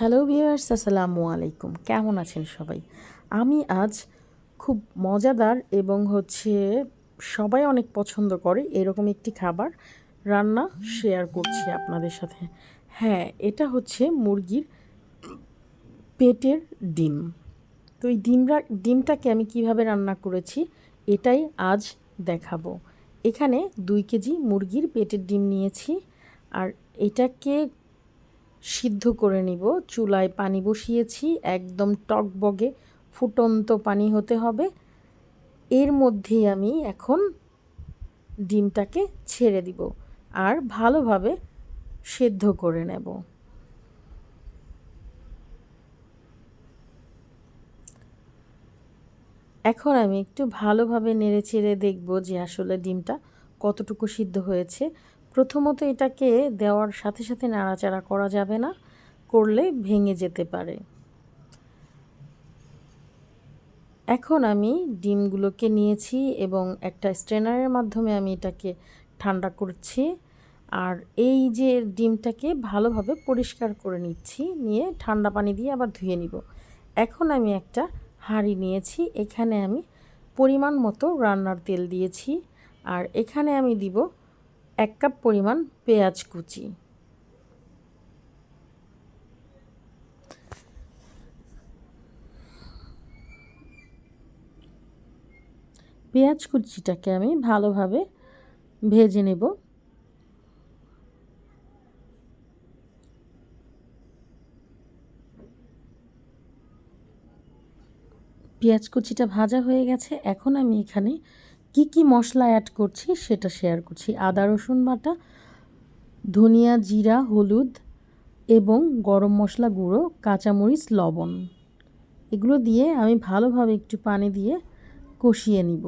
Hello viewers, আসসালামু আলাইকুম। কেমন আছেন সবাই? আমি আজ খুব মজাদার এবং হচ্ছে সবাই অনেক পছন্দ করে এরকম একটি খাবার রান্না শেয়ার করছি আপনাদের সাথে। হ্যাঁ এটা হচ্ছে মুরগির পেটের ডিম। তো এই ডিমরা, ডিমটাকে আমি কীভাবে রান্না করেছি এটাই আজ দেখাবো। এখানে দুই কেজি মুরগির পেটের ডিম নিয়েছি আর এটাকে সিদ্ধ করে নিব। চুলায় পানি বসিয়েছি, একদম টকবগে ফুটন্ত পানি হতে হবে। এর মধ্যেই আমি এখন ডিমটাকে ছেড়ে দিব আর ভালোভাবে সেদ্ধ করে নেব। এখন আমি একটু ভালোভাবে নেড়ে চেড়ে দেখব যে আসলে ডিমটা কতটুকু সিদ্ধ হয়েছে। প্রথমত এটাকে দেওয়ার সাথে সাথে নাড়াচাড়া করা যাবে না, করলে ভেঙে যেতে পারে। এখন আমি ডিমগুলোকে নিয়েছি এবং একটা স্ট্রেনারের মাধ্যমে আমি এটাকে ঠান্ডা করছি আর এই যে ডিমটাকে ভালোভাবে পরিষ্কার করে নিচ্ছি, নিয়ে ঠান্ডা পানি দিয়ে আবার ধুয়ে নিব। এখন আমি একটা হাঁড়ি নিয়েছি, এখানে আমি পরিমাণ মতো রান্নার তেল দিয়েছি আর এখানে আমি দিব এক কাপ পরিমাণ পেঁয়াজ কুচি। পেঁয়াজ কুচিটাকে আমি ভালোভাবে ভেজে নেব। পেঁয়াজ কুচিটা ভাজা হয়ে গেছে। এখন আমি এখানে কি কি মশলা অ্যাড করছি সেটা শেয়ার করছি। আদা, রসুন বাটা, ধনিয়া, জিরা, হলুদ এবং গরম মশলা গুঁড়ো, কাঁচামরিচ, লবণ। এগুলো দিয়ে আমি ভালোভাবে একটু পানি দিয়ে কষিয়ে নিব।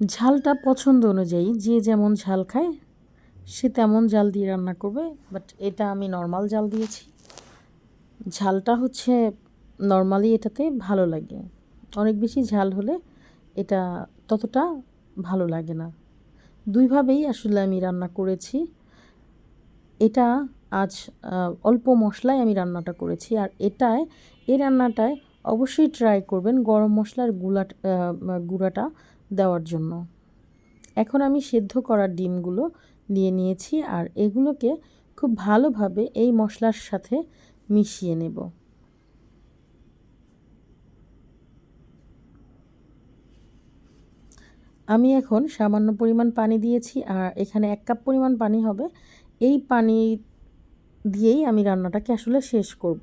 ঝালটা পছন্দ অনুযায়ী যে যেমন ঝাল খায় সে তেমন জাল দিয়ে রান্না করবে বাট এটা আমি নর্মাল জাল দিয়েছি। ঝালটা হচ্ছে নর্মালি এটাতে ভালো লাগে। অনেক বেশি ঝাল হলে এটা ততটা ভালো লাগে না। দুইভাবেই আসলে আমি রান্না করেছি। এটা আজ অল্প মশলায় আমি রান্নাটা করেছি, আর এটায় এই রান্নাটায় অবশ্যই ট্রাই করবেন গরম মশলারগুলা গুঁড়াটা দেওয়ার জন্য। এখন আমি সেদ্ধ করা ডিমগুলো দিয়ে নিয়েছি আর এগুলোকে খুব ভালোভাবে এই মশলার সাথে মিশিয়ে নেব। আমি এখন সামান্য পরিমাণ পানি দিয়েছি আর এখানে এক কাপ পরিমাণ পানি হবে। এই পানি দিয়েই আমি রান্নাটাকে আসলে শেষ করব।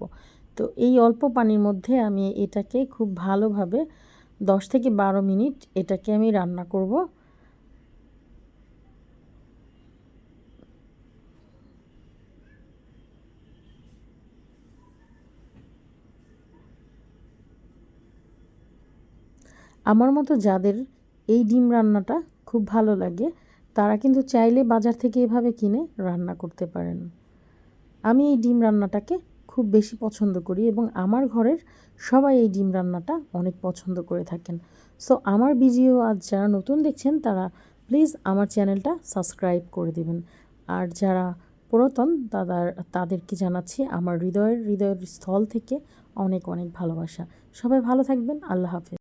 তো এই অল্প পানির মধ্যে আমি এটাকে খুব ভালোভাবে দশ থেকে বারো মিনিট এটাকে আমি রান্না করব। আমার মতো যাদের এই ডিম রান্নাটা খুব ভালো লাগে, তারা কিন্তু চাইলে বাজার থেকে এভাবে কিনে রান্না করতে পারেন। আমি এই ডিম রান্নাটাকে খুব বেশি পছন্দ করি এবং আমার ঘরের সবাই এই ডিম রান্নাটা অনেক পছন্দ করে থাকেন। সো আমার ভিডিও আজ যারা নতুন দেখছেন, তারা প্লিজ আমার চ্যানেলটা সাবস্ক্রাইব করে দেবেন। আর যারা পুরাতন, তাদের, তাদেরকে জানাচ্ছি আমার হৃদয়ের হৃদয়ের স্থল থেকে অনেক অনেক ভালোবাসা। সবাই ভালো থাকবেন, আল্লাহ হাফেজ।